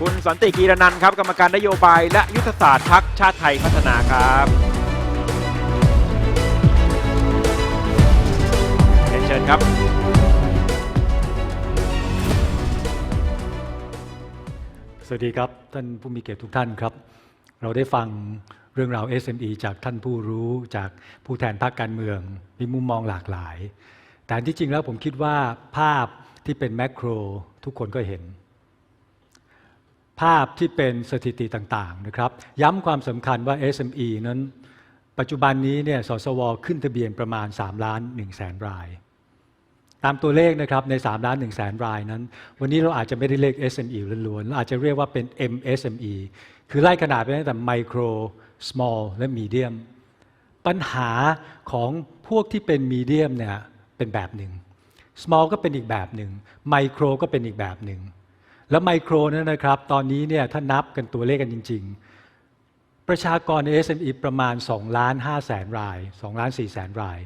คุณสันติกีรนันท์ครับกรรมการนโยบายและยุทธศาสตร์พักชาติไทยพัฒนาครับเรียนเชิญครับ สวัสดีครับ ท่านผู้มีเกียรติทุกท่านครับ เราได้ฟังเรื่องราว SME จากท่านผู้รู้จากผู้แทนภาคการเมือง มีมุมมองหลากหลาย แต่ที่จริงแล้วผมคิดว่าภาพที่เป็นแมกโรทุกคนก็เห็น ภาพที่เป็นสถิติต่างๆนะครับ ย้ำความสำคัญว่า SME นั้น ปัจจุบันนี้เนี่ยสสว ขึ้นทะเบียนประมาณ 3 ล้าน1แสนราย ตามตัวเลขนะครับใน 3 ล้าน1แสนรายนั้น วันนี้เราอาจจะไม่ได้เรียก SME ล้วนๆเราอาจจะเรียกว่าเป็น MSME คือไล่ขนาดไปตั้งแต่ Micro Small และ Medium ปัญหาของพวกที่เป็น Medium เนี่ยเป็นแบบหนึ่ง Small ก็เป็นอีกแบบหนึ่ง Micro ก็เป็นอีกแบบหนึ่ง แล้ว Micro นั้นนะครับ ตอนนี้เนี่ยถ้านับกันตัวเลขกันจริง ๆ ประชากรใน SME ประมาณ2ล้าน5แสนราย2ล้าน4แสนราย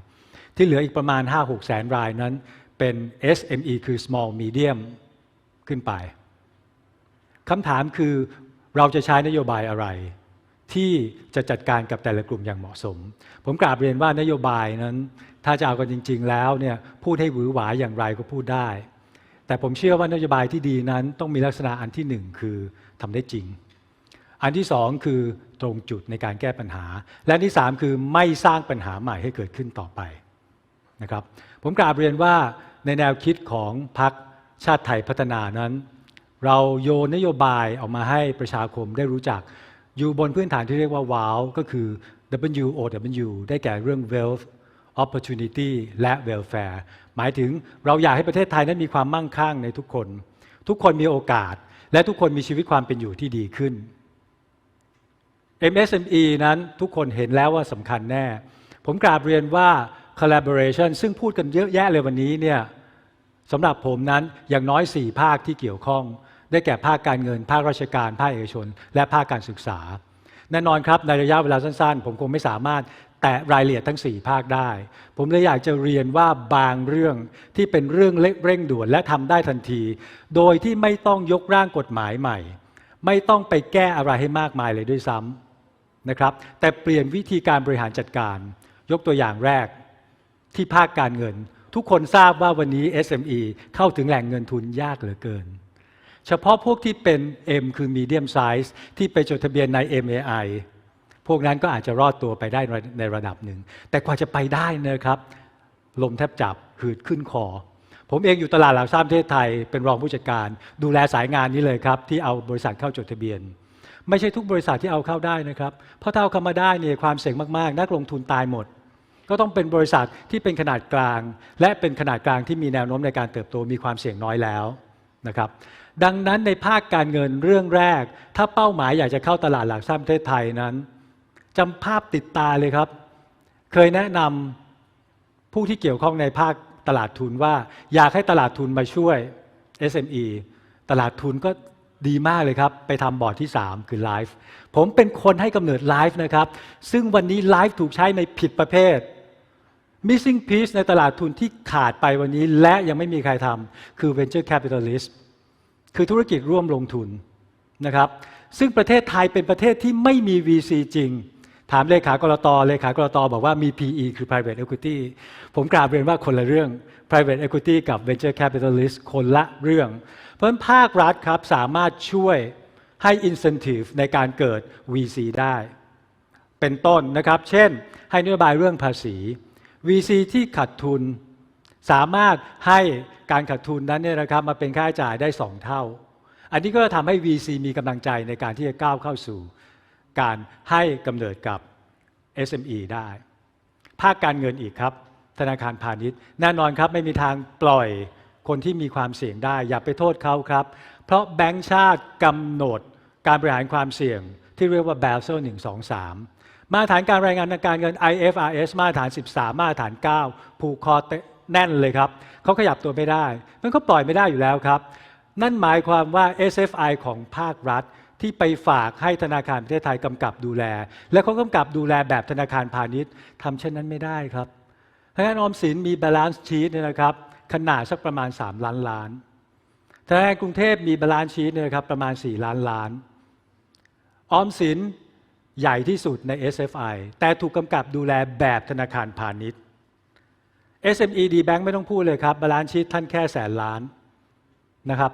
ที่เหลืออีกประมาณ 5-6แสนรายนั้นเป็น SME คือ small medium ขึ้นไปคำถามคือเราจะใช้นโยบายอะไร ที่จะจัดการกับแต่ละกลุ่มอย่างเหมาะสม ผมกราบเรียนว่านโยบายนั้น ถ้าจะเอากันจริง ๆ แล้วเนี่ยพูดให้หวือหวาอย่างไรก็พูดได้ แต่ผมเชื่อว่านโยบายที่ดีนั้นต้องมีลักษณะอันที่หนึ่งคือทำได้จริง อันที่สองคือตรงจุดในการแก้ปัญหา และอันที่สามคือไม่สร้างปัญหาใหม่ให้เกิดขึ้นต่อไปนะครับ ผมกราบเรียนว่าในแนวคิดของพรรคชาติไทยพัฒนานั้น เราโยนนโยบายออกมาให้ประชาคมได้รู้จัก อยู่บนพื้นฐานที่เรียกว่า WOW ก็คือ WOW ได้แก่เรื่อง wealth opportunity และ welfare หมายถึงเราอยากให้ประเทศไทยนั้นมีความมั่งคั่งในทุกคน ทุกคนมีโอกาส และทุกคนมีชีวิตความเป็นอยู่ที่ดีขึ้น MSME นั้นทุกคนเห็นแล้วว่าสำคัญแน่ ผมกราบเรียนว่า collaboration ซึ่งพูดกันเยอะแยะเลยวันนี้เนี่ยสำหรับผมนั้นอย่างน้อย 4 ภาคที่เกี่ยวข้อง ได้แก่ภาคการเงิน ภาคราชการ ภาคเอกชน และภาคการศึกษา แน่นอนครับในระยะเวลาสั้นๆ ผมคงไม่สามารถ แตะรายละเอียดทั้ง 4 ภาคได้ ผมเลยอยากจะเรียนว่าบางเรื่องที่เป็นเรื่องเล็กเร่งด่วนและทำได้ทันที โดยที่ไม่ต้องยกร่างกฎหมายใหม่ ไม่ต้องไปแก้อะไรให้มากมายเลยด้วยซ้ำนะครับ แต่เปลี่ยนวิธีการบริหารจัดการ ยกตัวอย่างแรกที่ภาคการเงิน ทุกคนทราบว่าวันนี้ SME เข้าถึงแหล่งเงินทุนยากเหลือเกิน เฉพาะพวกที่เป็น M คือ medium size ที่ไปจดทะเบียนใน MAI พวกนั้นก็อาจจะรอดตัวไปได้ในระดับหนึ่ง แต่กว่าจะไปได้นะครับ ลมแทบจับหืดขึ้นคอ ผมเองอยู่ตลาดหลักทรัพย์ประเทศไทยเป็นรองผู้จัดการ ดูแลสายงานนี้เลยครับ ที่เอาบริษัทเข้าจดทะเบียน ไม่ใช่ทุกบริษัทที่เอาเข้าได้นะครับ เพราะถ้าเอาเข้ามาได้เนี่ยความเสี่ยงมากๆ นักลงทุนตายหมด ก็ต้องเป็นบริษัทที่เป็นขนาดกลาง และเป็นขนาดกลางที่มีแนวโน้มในการเติบโตมีความเสี่ยงน้อยแล้วนะครับดังนั้นในภาคการเงินเรื่องแรก ถ้าเป้าหมายอยากจะเข้าตลาดหลักทรัพย์ประเทศไทยนั้น จำภาพติดตาเลยครับ เคยแนะนำผู้ที่เกี่ยวข้องในภาคตลาดทุนว่า อยากให้ตลาดทุนมาช่วย SME ตลาดทุนก็ดีมากเลยครับ ไปทำบอร์ดที่ 3 คือไลฟ์ผมเป็นคนให้กำเนิดไลฟ์นะครับ ซึ่งวันนี้ไลฟ์ถูกใช้ในผิดประเภท missing piece ในตลาดทุนที่ขาดไปวันนี้ และยังไม่มีใครทำคือ venture capitalist คือธุรกิจร่วมลงทุนนะครับ ซึ่งประเทศไทยเป็นประเทศที่ไม่มี VC จริง ถามเลขากรตเลขากรตบอกว่ามี PE คือ private equity ผมกราบเรียนว่าคนละเรื่อง private equity กับ venture capitalist คนละเรื่อง เพราะฉะนั้นภาครัฐครับสามารถช่วยให้ incentive ในการเกิด VC ได้ เป็นต้นนะครับ เช่น ให้นโยบายเรื่องภาษี VC ที่ขาดทุน สามารถให้การขาดทุนนั้นเนี่ยนะครับมาเป็นค่าใช้จ่ายได้ 2 เท่า อันนี้ก็จะทำให้ VC มีกำลังใจในการที่จะก้าวเข้าสู่การให้กำเนิดกับ SME ได้ ภาคการเงินอีกครับ ธนาคารพาณิชย์ แน่นอนครับไม่มีทางปล่อยคนที่มีความเสี่ยงได้ อย่าไปโทษเขาครับ เพราะแบงก์ชาติกำหนดการบริหารความเสี่ยง ที่เรียกว่า Basel 123 มาตรฐานการรายงานทางการเงิน IFRS มาตรฐาน 13 มาตรฐาน 9 ผูกคอแน่นเลยครับเขาขยับตัวไม่ได้ มันก็ปล่อยไม่ได้อยู่แล้วครับ นั่นหมายความว่า SFI ของภาครัฐ ที่ไปฝากให้ธนาคารประเทศไทยกำกับดูแล และเขากำกับดูแลแบบธนาคารพาณิชย์ทำเช่นนั้นไม่ได้ครับธนาคารออมสินมี balance sheet เนี่ยนะครับขนาดสักประมาณ 3 ล้านล้านธนาคารกรุงเทพมีบาลานซ์ชีตเนี่ยนะครับประมาณ 4 ล้านล้าน ออมสินใหญ่ที่สุดใน SFI แต่ถูกกำกับดูแลแบบธนาคารพาณิชย์ SME D Bank ไม่ต้องพูดเลยครับบาลานซ์ชีตท่านแค่แสนล้านนะครับ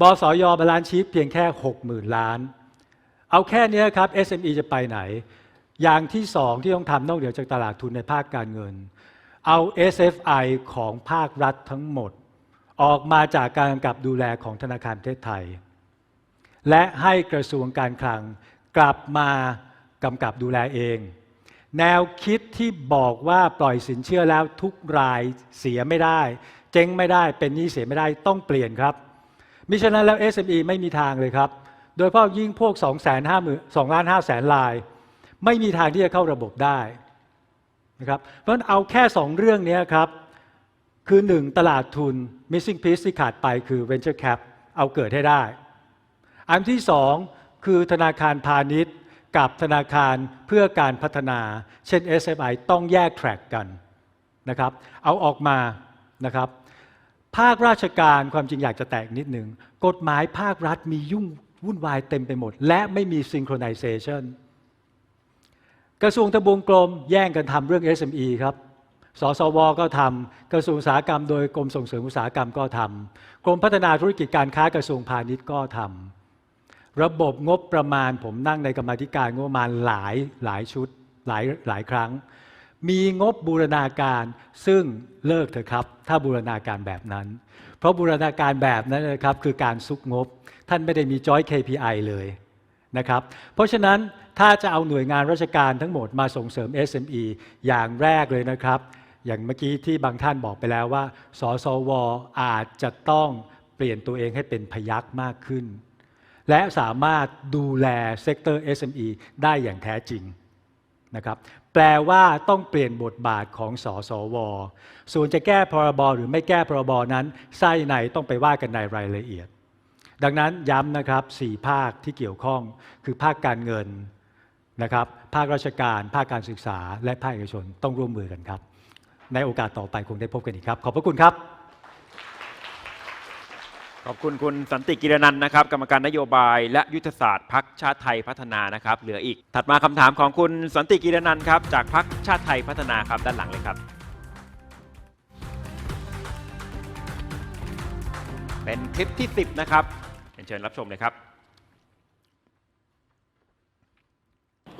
บสยบาลานซ์ชีตเพียงแค่ 60,000 ล้าน เอาแค่นี้ครับ SME จะไปไหน อย่างที่สองที่ต้องทำนอกเหนือจากตลาดทุนในภาคการเงิน เอา SFI ของภาครัฐทั้งหมด ออกมาจากการกำกับดูแลของธนาคารประเทศไทย และให้กระทรวงการคลังกลับมากำกับดูแลเอง แนวคิดที่บอกว่าปล่อยสินเชื่อแล้วทุกรายเสียไม่ได้ เจ๊งไม่ได้เป็นหนี้เสียไม่ได้ต้องเปลี่ยนครับ มิฉะนั้นแล้ว SME ไม่มีทางเลยครับ โดยเฉพาะยิ่งพวก 2 5 0 0 0 0 2ล้าน5แสนลาย ไม่มีทางที่จะเข้าระบบได้นะครับเพราะฉะนั้นเอาแค่ 2 เรื่องนี้ครับ คือ 1 ตลาดทุน missing piece ที่ขาดไปคือ venture cap เอาเกิดให้ได้ อันที่ 2 คือธนาคารพาณิชย์ กับธนาคารเพื่อการพัฒนา เช่น SFI ต้องแยกแทร็กกันนะครับ เอาออกมานะครับ ภาคราชการความจริงอยากจะแตกนิดหนึ่งกฎหมายภาครัฐมียุ่งวุ่นวายเต็มไปหมด และไม่มี synchronization กระทรวงทบวงกรมแย่งกันทำเรื่อง SME ครับสสว ก็ทำกระทรวงอุตสาหกรรม โดยกรมส่งเสริมอุตสาหกรรมก็ทำกรมพัฒนาธุรกิจการค้ากระทรวงพาณิชย์ก็ทำระบบงบประมาณผมนั่งในกรรมธิการงบประมาณหลายหลายชุดหลายหลายครั้ง มีงบบูรณาการซึ่งเลิกเถอะครับ ถ้าบูรณาการแบบนั้น เพราะบูรณาการแบบนั้นนะครับคือการซุกงบ ท่านไม่ได้มีจอย KPI เลยนะครับเพราะฉะนั้นถ้าจะเอาหน่วยงานราชการทั้งหมดมาส่งเสริม SME อย่างแรกเลยนะครับ อย่างเมื่อกี้ที่บางท่านบอกไปแล้วว่า สสวอาจจะต้องเปลี่ยนตัวเองให้เป็นพยักมากขึ้น และสามารถดูแลเซกเตอร์ SME ได้อย่างแท้จริงนะครับ แปลว่าต้องเปลี่ยนบทบาทของสสว ส่วนจะแก้พรบหรือไม่แก้พรบนั้นไส้ในต้องไปว่ากันในรายละเอียด ดังนั้นย้ำนะครับสี่ภาคที่เกี่ยวข้องคือภาคการเงินนะครับ ภาคราชการ ภาคการศึกษา และภาคเอกชนต้องร่วมมือกันครับ ในโอกาสต่อไปคงได้พบกันอีกครับ ขอบพระคุณครับ ขอบคุณคุณสันติกิรนันนะครับกรรมการนโยบายและยุทธศาสตร์พักชาติไทยพัฒนานะครับ เหลืออีก ถัดมาคำถามของคุณสันติกิรนันครับจากพักชาติไทยพัฒนาครับด้านหลังเลยครับ เป็นคลิปที่ 10 นะครับเรียนเชิญรับชมเลยครับ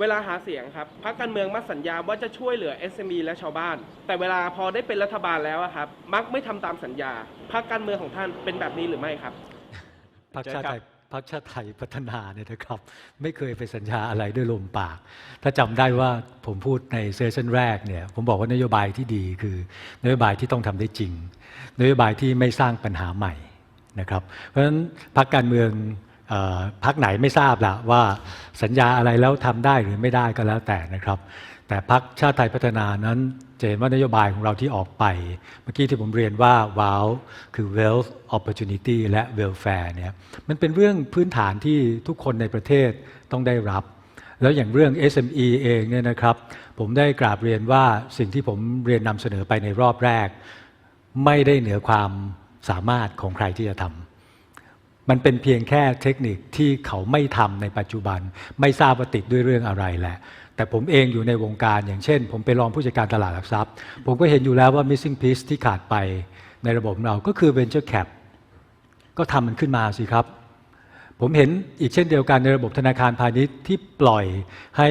เวลาหาเสียงครับพรรคการเมืองมักสัญญาว่าจะช่วยเหลือ SME และชาวบ้าน แต่เวลาพอได้เป็นรัฐบาลแล้วอะครับ มักไม่ทำตามสัญญาพรรคการเมืองของท่านเป็นแบบนี้หรือไม่ครับพรรคชาติไทยพรรคชาติไทยพัฒนาเนี่ยนะครับ ไม่เคยไปสัญญาอะไรด้วยลมปาก ถ้าจำได้ว่าผมพูดในเซสชันแรกเนี่ยผมบอกว่านโยบายที่ดีคือนโยบายที่ต้องทำได้จริง นโยบายที่ไม่สร้างปัญหาใหม่นะครับ เพราะฉะนั้นพรรคการเมือง พรรคไหนไม่ทราบละว่าสัญญาอะไรแล้วทำได้หรือไม่ได้ก็แล้วแต่นะครับ แต่พรรคชาติไทยพัฒนานั้นจะเห็นว่านโยบายของเราที่ออกไป เมื่อกี้ที่ผมเรียนว่าว้าวคือ wealth opportunity และ welfare เนี่ยมันเป็นเรื่องพื้นฐานที่ทุกคนในประเทศต้องได้รับ แล้วอย่างเรื่อง SME เองเนี่ยนะครับ ผมได้กราบเรียนว่าสิ่งที่ผมเรียนนำเสนอไปในรอบแรก ไม่ได้เหนือความสามารถของใครที่จะทำ มันเป็นเพียงแค่เทคนิคที่เขาไม่ทำในปัจจุบัน ไม่ทราบว่าติดด้วยเรื่องอะไรแหละแต่ผมเองอยู่ในวงการอย่างเช่น ผมไปรองผู้จัดการตลาดหลักทรัพย์ ผมก็เห็นอยู่แล้วว่า missing piece ที่ขาดไปในระบบเราก็คือ venture cap ก็ทำมันขึ้นมาสิครับ ผมเห็นอีกเช่นเดียวกันในระบบธนาคารพาณิชย์ที่ปล่อยให้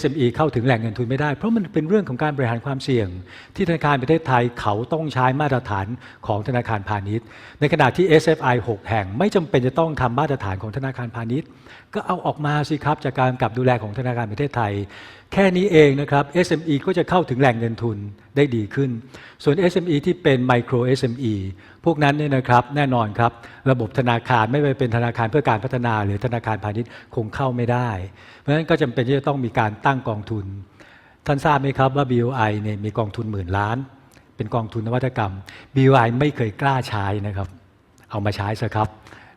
SME เข้าถึงแหล่งเงินทุนไม่ได้ เพราะมันเป็นเรื่องของการบริหารความเสี่ยง ที่ธนาคารประเทศไทยเขาต้องใช้มาตรฐานของธนาคารพาณิชย์ ในขณะที่ SFI 6 แห่งไม่จำเป็นจะต้องทำมาตรฐานของธนาคารพาณิชย์ ก็เอาออกมาสิครับจากการกับดูแลของธนาคารประเทศไทยแค่นี้เองนะครับ SME ก็จะเข้าถึงแหล่งเงินทุนได้ดีขึ้น ส่วน SME ที่เป็น Micro SME พวกนั้นเนี่ยนะครับแน่นอนครับ ระบบธนาคารไม่ว่าเป็นธนาคารเพื่อการพัฒนา หรือธนาคารพาณิชย์คงเข้าไม่ได้ เพราะฉะนั้นก็จำเป็นที่จะต้องมีการตั้งกองทุน ท่านทราบไหมครับว่า BOI เนี่ยมีกองทุนหมื่นล้าน เป็นกองทุนนวัตกรรม BOI ไม่เคยกล้าใช้นะครับ เอามาใช้ซะครับ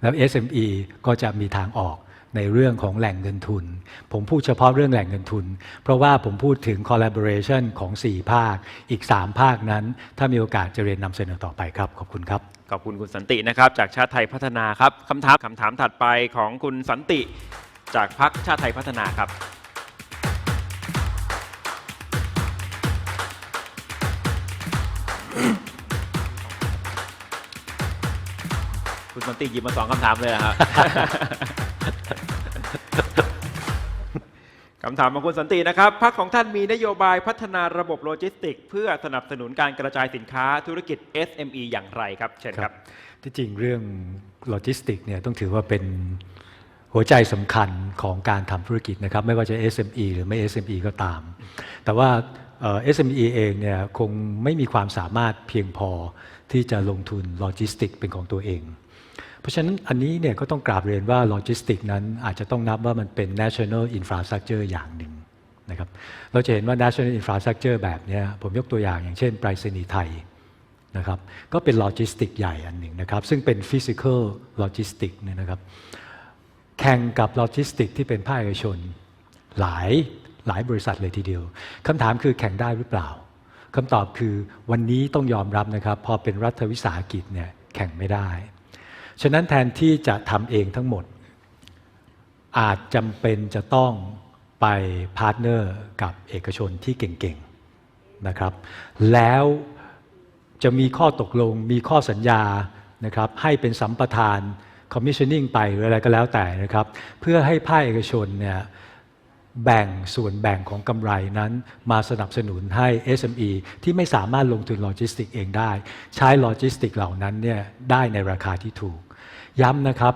แล้ว SME ก็จะมีทางออก ในเรื่องของแหล่งเงินทุน ผมพูดเฉพาะเรื่องแหล่งเงินทุน เพราะว่าผมพูดถึง collaboration ของ 4 ภาค อีก 3 ภาคนั้น ถ้ามีโอกาสจะเรียนนำเสนอต่อไปครับ ขอบคุณครับ ขอบคุณคุณสันตินะครับ จากชาติไทยพัฒนาครับคำถามคำถามถัดไปของคุณสันติ จากพรรคชาติไทยพัฒนาครับคุณสันติหยิบมาสองคำถามเลยเหรอครับ คำถามของคุณสันตินะครับพรรคของท่านมีนโยบายพัฒนาระบบโลจิสติก เพื่อสนับสนุนการกระจายสินค้าธุรกิจ SME อย่างไรครับเชิญครับ ที่จริงเรื่องโลจิสติกเนี่ยต้องถือว่าเป็นหัวใจสำคัญของการทำธุรกิจนะครับ ไม่ว่าจะ SME หรือไม่ SME ก็ตาม แต่ว่า SME เองเนี่ยคงไม่มีความสามารถเพียงพอที่จะลงทุนโลจิสติกเป็นของตัวเอง เพราะฉะนั้นอันนี้เนี่ยก็ต้องกราบเรียนว่าโลจิสติกนั้นอาจจะต้องนับว่ามันเป็น national infrastructure อย่างหนึ่งนะครับเราจะเห็นว่า national infrastructure แบบนี้ผมยกตัวอย่างอย่างเช่นไปรษณีย์ไทยนะครับก็เป็นโลจิสติกใหญ่อันหนึ่งนะครับซึ่งเป็นฟิสิก a l โลจิสติกเนี่ยนะครับแข่งกับโลจิสติกที่เป็นภาคเอกชนหลายหลายบริษัทเลยทีเดียวคำถามคือแข่งได้หรือเปล่าคำตอบคือวันนี้ต้องยอมรับนะครับพอเป็นรัฐวิสาหกิจเนี่ยแข่งไม่ได้ ฉะนั้นแทนที่จะทำเองทั้งหมด อาจจำเป็นจะต้องไปพาร์ทเนอร์กับเอกชนที่เก่งๆนะครับ แล้วจะมีข้อตกลงมีข้อสัญญานะครับให้เป็นสัมปทาน commissioning ไปหรืออะไรก็แล้วแต่นะครับ เพื่อให้ภาคเอกชนเนี่ยแบ่งส่วนแบ่งของกำไรนั้นมาสนับสนุนให้ SME ที่ไม่สามารถลงทุนโลจิสติกเองได้ ใช้โลจิสติกเหล่านั้นเนี่ยได้ในราคาที่ถูก ย้ำนะครับ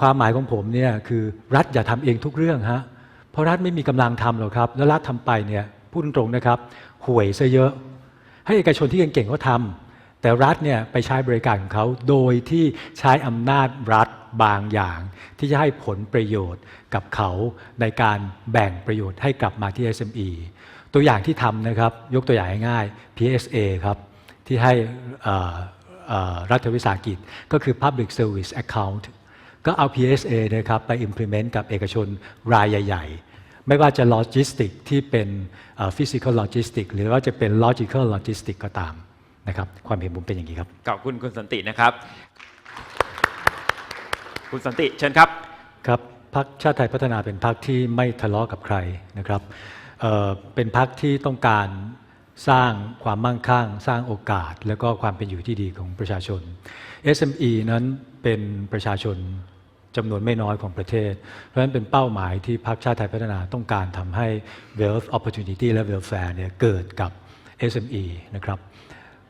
ความหมายของผมเนี่ยคือรัฐอย่าทำเองทุกเรื่องฮะเพราะรัฐไม่มีกำลังทำหรอกครับ แล้วรัฐทำไปเนี่ยพูดตรงๆนะครับห่วยซะเยอะ ให้เอกชนที่เก่งๆเขาทำแต่รัฐเนี่ยไปใช้บริการของเขาโดยที่ใช้อำนาจรัฐบางอย่าง ที่จะให้ผลประโยชน์กับเขาในการแบ่งประโยชน์ให้กลับมาที่ SME ตัวอย่างที่ทำนะครับยกตัวอย่างง่าย PSA ครับที่ให้อ่อเอ่อ รัฐวิสาหกิจ ก็คือ Public Service Account ก็เอา PSA นะครับไป implement กับเอกชนรายใหญ่ ๆ ไม่ว่าจะ logistic ที่เป็นเอ่อ physical logistic หรือว่าจะเป็น logical logistic ก็ตามนะครับความเห็นผมเป็นอย่างนี้ครับขอบคุณคุณสันตินะครับ คุณสันติเชิญครับครับพรรคชาติไทยพัฒนาเป็นพรรคที่ไม่ทะเลาะกับใครนะครับเอ่อเป็นพรรคที่ต้องการ สร้างความมั่งคั่ง สร้างโอกาส และก็ความเป็นอยู่ที่ดีของประชาชน SME นั้นเป็นประชาชนจำนวนไม่น้อยของประเทศ เพราะฉะนั้นเป็นเป้าหมายที่พรรคชาติไทยพัฒนาต้องการทำให้ wealth opportunity และ welfare เนี่ยเกิดกับ SME นะครับ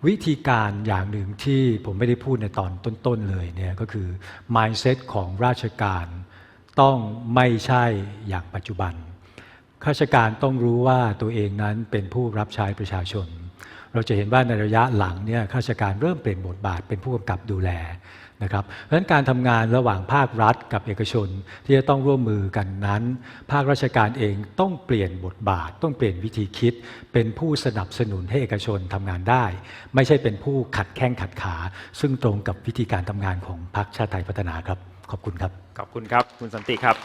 วิธีการอย่างหนึ่งที่ผมไม่ได้พูดในตอนต้น ๆ เลยเนี่ยก็คือ mindset ของราชการต้องไม่ใช่อย่างปัจจุบัน ข้าราชการต้องรู้ว่าตัวเองนั้นเป็นผู้รับใช้ประชาชน เราจะเห็นว่าในระยะหลังเนี่ยข้าราชการเริ่มเปลี่ยนบทบาทเป็นผู้กำกับดูแลนะครับเพราะฉะนั้นการทำงานระหว่างภาครัฐกับเอกชนที่จะต้องร่วมมือกันนั้น ภาคราชการเองต้องเปลี่ยนบทบาท ต้องเปลี่ยนวิธีคิด เป็นผู้สนับสนุนให้เอกชนทำงานได้ ไม่ใช่เป็นผู้ขัดแข้งขัดขา ซึ่งตรงกับวิธีการทำงานของพรรคชาติไทยพัฒนาครับ ขอบคุณครับ ขอบคุณครับ คุณสันติครับ